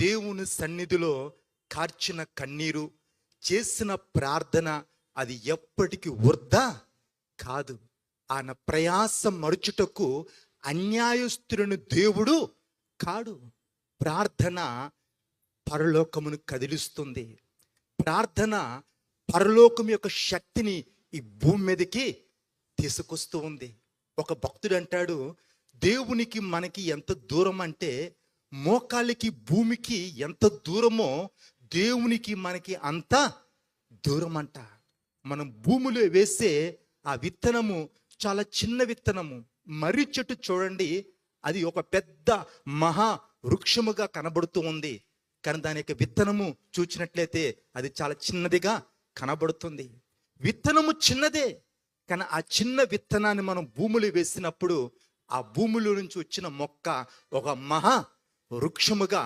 దేవుని సన్నిధిలో కార్చిన కన్నీరు చేసిన ప్రార్థన అది ఎప్పటికీ వృధా కాదు. ఆయన ప్రయాసం మరుచుటకు అన్యాయస్తులను దేవుడు కాడు. ప్రార్థన పరలోకమును కదిలిస్తుంది. ప్రార్థన పరలోకం యొక్క శక్తిని ఈ భూమి మీదకి తీసుకొస్తూ ఉంది. ఒక భక్తుడు అంటాడు దేవునికి మనకి ఎంత దూరం అంటే మోకాళ్ళకి భూమికి ఎంత దూరమో దేవునికి మనకి అంత దూరం అంట మనం భూమిలో వేసే ఆ విత్తనము చాలా చిన్న విత్తనము. మర్రి చెట్టు చూడండి అది ఒక పెద్ద మహా వృక్షముగా కనబడుతూ ఉంది. కానీ దాని యొక్క విత్తనము చూచినట్లయితే అది చాలా చిన్నదిగా కనబడుతుంది. విత్తనము చిన్నదే కానీ ఆ చిన్న విత్తనాన్ని మనం భూములు వేసినప్పుడు ఆ భూమిలో నుంచి వచ్చిన మొక్క ఒక మహా వృక్షముగా